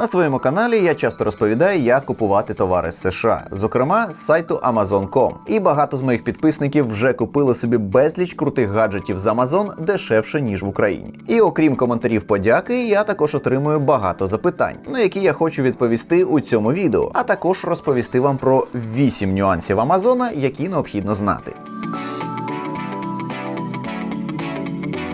На своєму каналі я часто розповідаю, як купувати товари з США, зокрема з сайту Amazon.com. І багато з моїх підписників вже купили собі безліч крутих гаджетів з Amazon дешевше ніж в Україні. І окрім коментарів подяки, я також отримую багато запитань, на які я хочу відповісти у цьому відео, а також розповісти вам про 8 нюансів Амазона, які необхідно знати.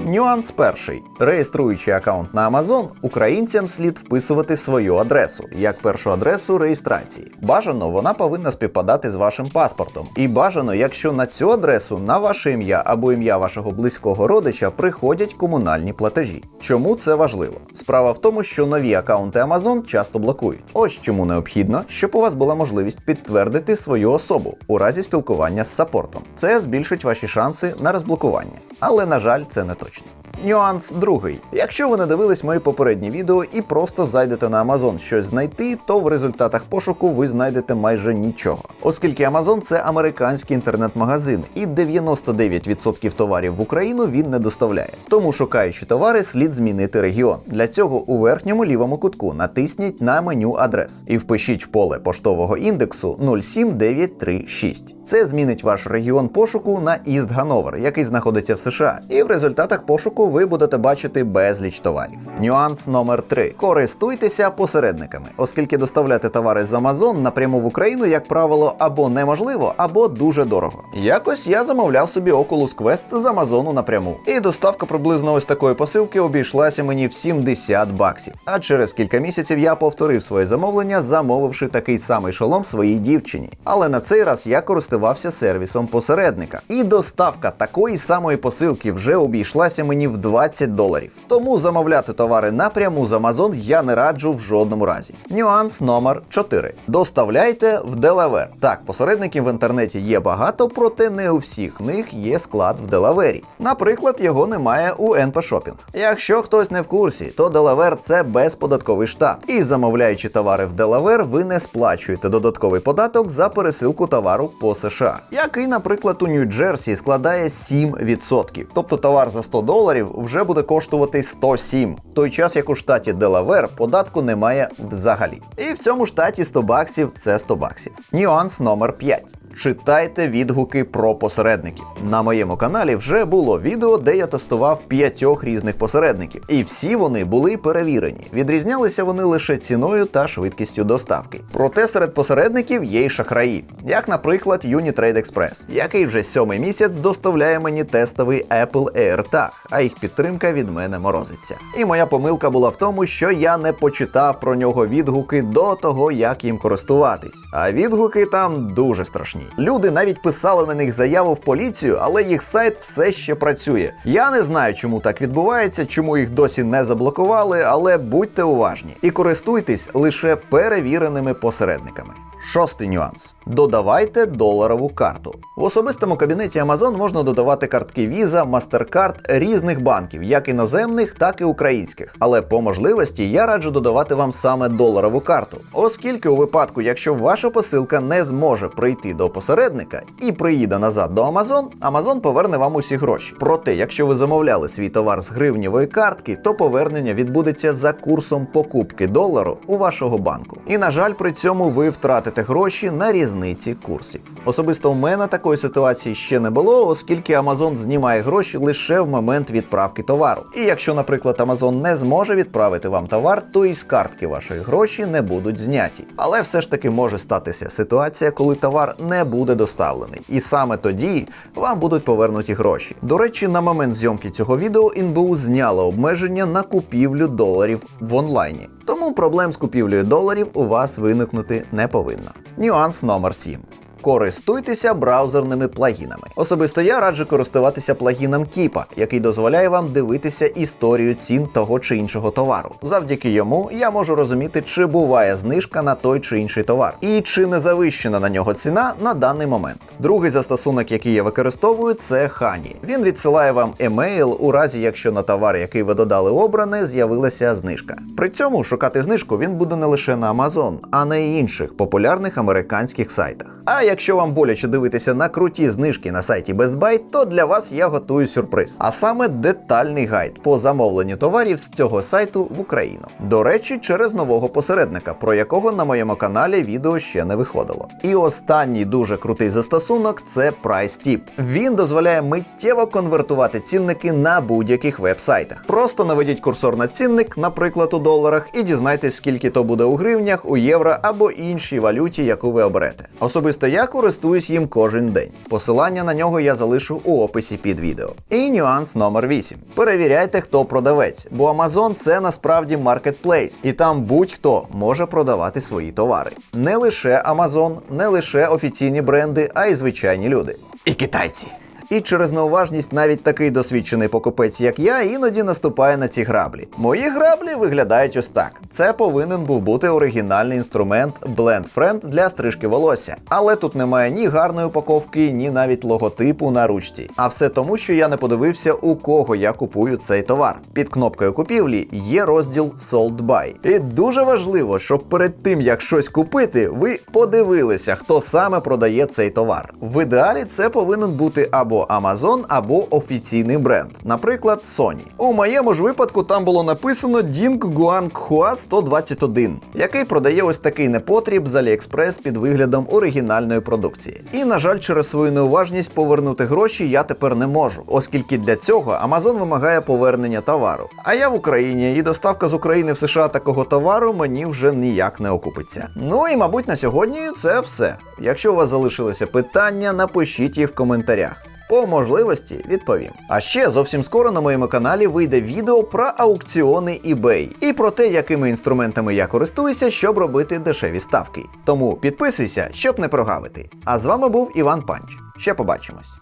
Нюанс перший: реєструючи аккаунт на Amazon, українцям слід вписувати свою адресу як першу адресу реєстрації. Бажано вона повинна співпадати з вашим паспортом. І бажано, якщо на цю адресу на ваше ім'я або ім'я вашого близького родича приходять комунальні платежі. Чому це важливо? Справа в тому, що нові аккаунти Amazon часто блокують. Ось чому необхідно, щоб у вас була можливість підтвердити свою особу у разі спілкування з саппортом. Це збільшить ваші шанси на розблокування. Але на жаль, це не точно. Нюанс другий. Якщо ви не дивились мої попередні відео і просто зайдете на Amazon щось знайти, то в результатах пошуку ви знайдете майже нічого. Оскільки Amazon це американський інтернет-магазин, і 99% товарів в Україну він не доставляє. Тому шукаючи товари, слід змінити регіон. Для цього у верхньому лівому кутку натисніть на меню адрес і впишіть в поле поштового індексу 07936. Це змінить ваш регіон пошуку на Іст Гановер, який знаходиться в США. І в результатах пошуку ви будете бачити безліч товарів. Нюанс номер 3. Користуйтеся посередниками, оскільки доставляти товари з Amazon напряму в Україну, як правило, або неможливо, або дуже дорого. Якось я замовляв собі Oculus Quest з Амазону напряму. І доставка приблизно ось такої посилки обійшлася мені в 70 баксів. А через кілька місяців я повторив своє замовлення, замовивши такий самий шолом своїй дівчині. Але на цей раз я користувався сервісом посередника. І доставка такої самої посилки вже обійшлася мені в 20 доларів. Тому замовляти товари напряму з Amazon я не раджу в жодному разі. Нюанс номер 4. Доставляйте в Делавер. Так, посередників в інтернеті є багато, проте не у всіх них є склад в Делавері. Наприклад, його немає у NP Shopping. Якщо хтось не в курсі, то Делавер це безподатковий штат. І замовляючи товари в Делавер, ви не сплачуєте додатковий податок за пересилку товару по США, який, наприклад, у Нью-Джерсі складає 7%. Тобто товар за 100 доларів вже буде коштувати 107. В той час, як у штаті Делавер, податку немає взагалі. І в цьому штаті 100 баксів це 100 баксів. Нюанс номер 5. Читайте відгуки про посередників. На моєму каналі вже було відео, де я тестував п'ятьох різних посередників, і всі вони були перевірені. Відрізнялися вони лише ціною та швидкістю доставки. Проте серед посередників є й шахраї, як, наприклад, Unitrade Express, який вже сьомий місяць доставляє мені тестовий Apple AirTag, а їх підтримка від мене морозиться. І моя помилка була в тому, що я не почитав про нього відгуки до того, як їм користуватись. А відгуки там дуже страшні. Люди навіть писали на них заяву в поліцію, але їх сайт все ще працює. Я не знаю, чому так відбувається, чому їх досі не заблокували, але будьте уважні і користуйтесь лише перевіреними посередниками. Шостий нюанс: додавайте доларову карту. В особистому кабінеті Amazon можна додавати картки Visa, MasterCard різних банків, як іноземних, так і українських. Але по можливості я раджу додавати вам саме доларову карту, оскільки у випадку, якщо ваша посилка не зможе прийти до посередника і приїде назад до Amazon, Amazon поверне вам усі гроші. Проте, якщо ви замовляли свій товар з гривнєвої картки, то повернення відбудеться за курсом покупки долару у вашого банку. І на жаль, при цьому ви втратите гроші на різниці курсів. Особисто у мене такої ситуації ще не було, оскільки Amazon знімає гроші лише в момент відправки товару. І якщо, наприклад, Amazon не зможе відправити вам товар, то і з картки вашої гроші не будуть зняті. Але все ж таки може статися ситуація, коли товар не буде доставлений. І саме тоді вам будуть повернуті гроші. До речі, на момент зйомки цього відео НБУ зняло обмеження на купівлю доларів в онлайні. Тому проблем з купівлею доларів у вас виникнути не повинно. Нюанс номер 7. Користуйтеся браузерними плагінами. Особисто я раджу користуватися плагіном Keepa, який дозволяє вам дивитися історію цін того чи іншого товару. Завдяки йому я можу розуміти, чи буває знижка на той чи інший товар, і чи не завищена на нього ціна на даний момент. Другий застосунок, який я використовую, це Honey. Він відсилає вам емейл у разі, якщо на товар, який ви додали обране, з'явилася знижка. При цьому шукати знижку він буде не лише на Amazon, а на інших популярних американських сайтах. А якщо вам боляче дивитися на круті знижки на сайті Best Buy, то для вас я готую сюрприз, а саме детальний гайд по замовленню товарів з цього сайту в Україну. До речі, через нового посередника, про якого на моєму каналі відео ще не виходило. І останній дуже крутий застосунок це PriceTip. Він дозволяє миттєво конвертувати цінники на будь-яких веб-сайтах. Просто наведіть курсор на цінник, наприклад, у доларах, і дізнайтесь, скільки то буде у гривнях, у євро або іншій валюті, яку ви оберете. Особисто я користуюсь їм кожен день. Посилання на нього я залишу у описі під відео. І нюанс номер 8. Перевіряйте, хто продавець, бо Amazon це насправді маркетплейс, і там будь-хто може продавати свої товари. Не лише Amazon, не лише офіційні бренди, а й звичайні люди. І китайці. І через неуважність навіть такий досвідчений покупець, як я, іноді наступає на ці граблі. Мої граблі виглядають ось так. Це повинен був бути оригінальний інструмент Blend Friend для стрижки волосся. Але тут немає ні гарної упаковки, ні навіть логотипу на ручці. А все тому, що я не подивився, у кого я купую цей товар. Під кнопкою купівлі є розділ Sold By. І дуже важливо, щоб перед тим як щось купити, ви подивилися, хто саме продає цей товар. В ідеалі це повинен бути або Amazon, або офіційний бренд, наприклад, Sony. У моєму ж випадку там було написано Ding Guanghua 121, який продає ось такий непотріб з AliExpress під виглядом оригінальної продукції. І, на жаль, через свою неуважність повернути гроші я тепер не можу, оскільки для цього Amazon вимагає повернення товару. А я в Україні, і доставка з України в США такого товару мені вже ніяк не окупиться. Ну і мабуть на сьогодні це все. Якщо у вас залишилися питання, напишіть їх в коментарях. По можливості відповім. А ще зовсім скоро на моєму каналі вийде відео про аукціони eBay і про те, якими інструментами я користуюся, щоб робити дешеві ставки. Тому підписуйся, щоб не прогавити. А з вами був Іван Панч. Ще побачимось.